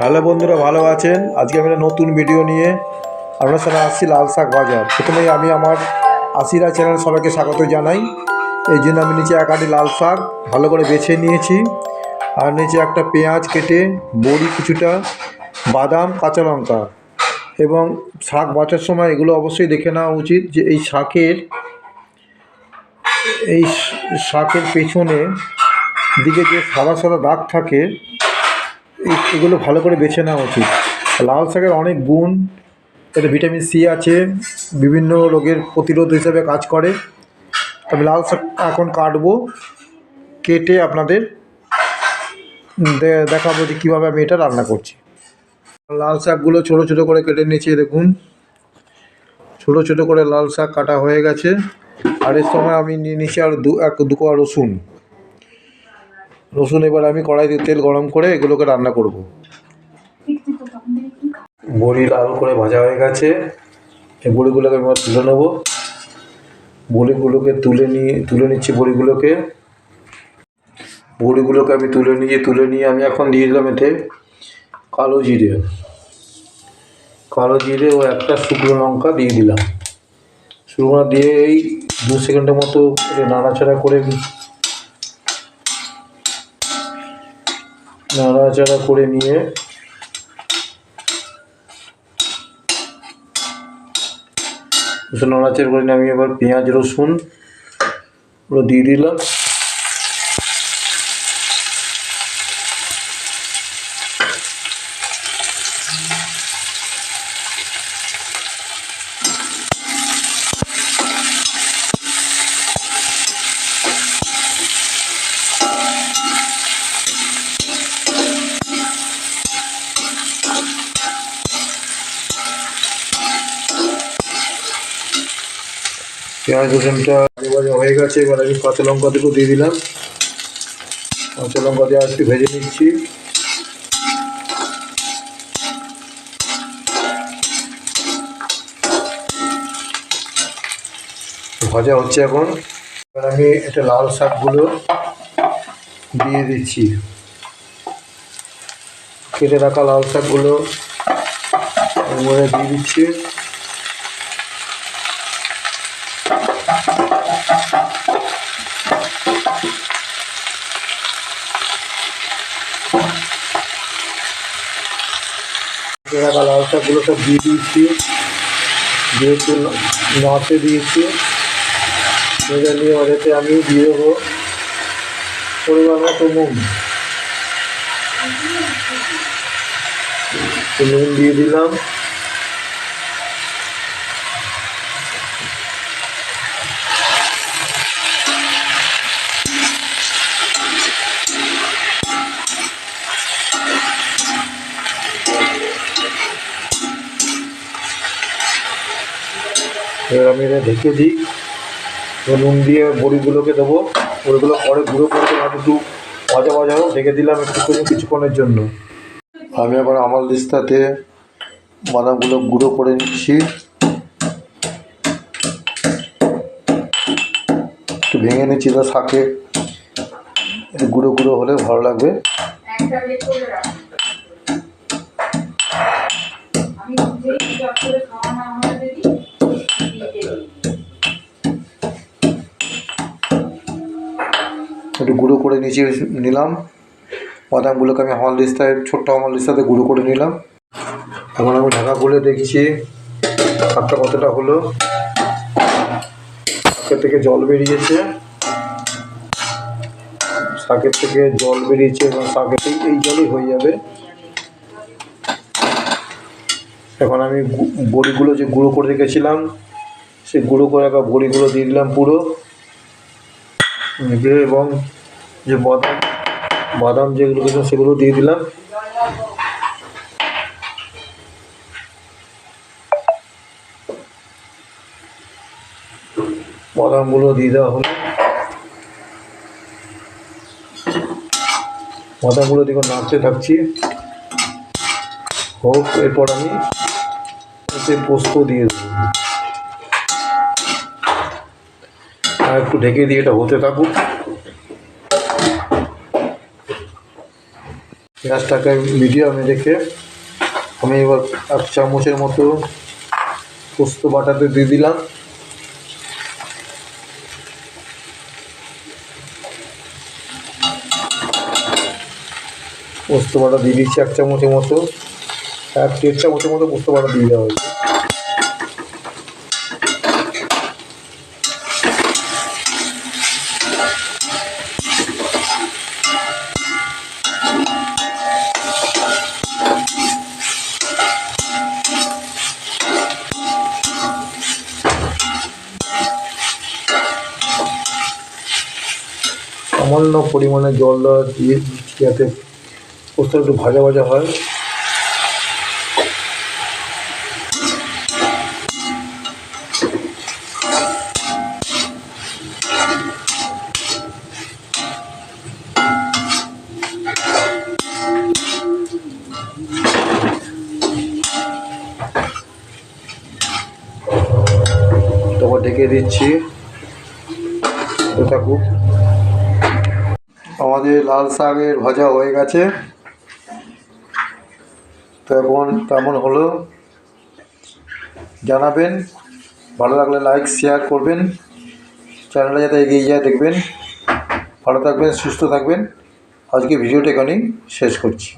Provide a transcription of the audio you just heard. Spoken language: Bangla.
হ্যালো বন্ধুরা, ভালো আছেন? আজকে আমি একটা নতুন ভিডিও নিয়ে আপনার সাথে আসছি লাল শাক বাজার। প্রথমেই আমি আমার আশিরা চ্যানেল সবাইকে স্বাগত জানাই। এই জন্য আমি নিচে এক আটি লাল শাক ভালো করে বেছে নিয়েছি। আর নিচে একটা পেঁয়াজ কেটে, বড়ি কিছুটা, বাদাম, কাঁচা লঙ্কা। এবং শাক বাছার সময় এগুলো অবশ্যই দেখে নেওয়া উচিত যে এই শাকের এই শাকের পেছনে দিকে যে সাদা সাদা দাগ থাকে এগুলো ভালো করে বেছে নেওয়া উচিত। লাল শাকের অনেক গুণ, এতে ভিটামিন সি আছে, বিভিন্ন রোগের প্রতিরোধ হিসাবে কাজ করে। আমি লাল শাক এখন কাটবো, কেটে আপনাদের দেখাবো যে কীভাবে আমি এটা রান্না করছি। লাল শাকগুলো ছোটো ছোটো করে কেটে নিয়েছি দেখুন। ছোটো ছোটো করে লাল শাক কাটা হয়ে গেছে, আর এর সময় আমি নিয়ে নিচ্ছি আর দু, এক দু কোয়া রসুন। রসুন এবার আমি কড়াইতে তেল গরম করে এগুলোকে রান্না করব। বড়ি লাল করে ভাজা হয়ে গেছে। এই বড়িগুলোকে এবার তুলে নেব। বড়িগুলোকে তুলে নিয়ে, তুলে নিচ্ছি বড়িগুলোকে। বড়িগুলোকে আমি তুলে নিয়ে তুলে নিয়ে আমি এখন দিয়ে দিলাম এতে কালো জিরে। কালো জিরে ও একটা শুকনো লঙ্কা দিয়ে দিলাম। শুকনো দিয়ে এই দু সেকেন্ডের মতো নাড়াচাড়া করে নাড়াচাড়া করে নিয়ে নাড়াচাড়া করে নিয়ে আমি এবার পেঁয়াজ রসুন দিয়ে দিলাম। পেঁয়াজ রসুনটা হয়ে গেছে, এবার আমি কাঁচা লঙ্কা দুটো দিয়ে দিলাম। কাঁচা লঙ্কা দিয়ে একটু ভেজে নিচ্ছি। ভাজা হচ্ছে এখন। এবার আমি এটা লাল শাকগুলো দিয়ে দিচ্ছি। কেটে রাখা লাল শাকগুলো দিয়ে দিচ্ছি। রাখা লাল সবগুলো সব দিয়ে দিয়েছি। দিয়ে একটু দিয়েছি। ভেজে নিয়ে ওদেরকে আমি দিয়ে দেবো। পরিমাণ মতো নুন। নুন দিয়ে দিলাম। এবার আমি এটা ঢেকে দিই। নুন দিয়ে বড়িগুলোকে দেবো। বড়িগুলো পরে গুঁড়ো করে দেবো। একটু ভাজা ভাজা হোক, ঢেকে দিলাম একটু করে কিছুক্ষণের জন্য। আমি আবার আমার দিস্তাতে বাদামগুলো গুঁড়ো করে নিচ্ছি। একটু ভেঙে নিচ্ছি তো শাকে। গুঁড়ো গুঁড়ো হলে ভালো লাগবে। আমি করে নিচে নিলাম। বাদামগুলোকে আমি আমল দিস্তায় ছোট্ট আমল দিস্তাতে গুঁড়ো করে নিলাম। এখন আমি ঢাকা খুলে দেখছি শাকটা কতটা হলো। শাকের থেকে জল বেরিয়েছে। শাকের থেকে জল বেরিয়েছে এবং শাকের এই- এই জলই হয়ে যাবে। এখন আমি বড়িগুলো যে গুঁড়ো করে রেখেছিলাম, সেই গুঁড়ো করে রাখা বড়িগুলো দিয়ে দিলাম পুরো। এবং যে বাদাম বাদাম যেগুলো ছিল সেগুলো দিয়ে দিলাম। বাদামগুলো দিয়ে দেওয়া হলো। বাদামগুলো দেখো নাড়তে থাকছি। হোক, এরপর আমি এতে পোস্ত দিয়ে দেবো। একটু ঢেকে দিয়ে এটা হতে থাকুক। পেঁয়াজটাকে মিডিয়ামে রেখে আমি এবার এক চামচের মতো পোস্ত বাটাতে দিয়ে দিলাম। পোস্ত বাটা দিয়ে দিচ্ছি এক চামচের মতো। এক দেড় চামচের মতো পোস্ত বাটা দিয়ে দেওয়া হয়েছে। সামান্য পরিমাণে জল দিয়ে যাতে পোস্তটা একটু ভাজা ভাজা হয়। ঢেকে দিচ্ছি। থাকুক আমাদের লাল শাকের ভাজা হয়ে গেছে। তেমন কেমন হলো। জানাবেন। ভালো লাগলে লাইক শেয়ার করবেন। চ্যানেলটা যাতে এগিয়ে যায়, দেখবেন। ভালো থাকবেন, সুস্থ থাকবেন। আজকে ভিডিওটা এখানেই শেষ করছি।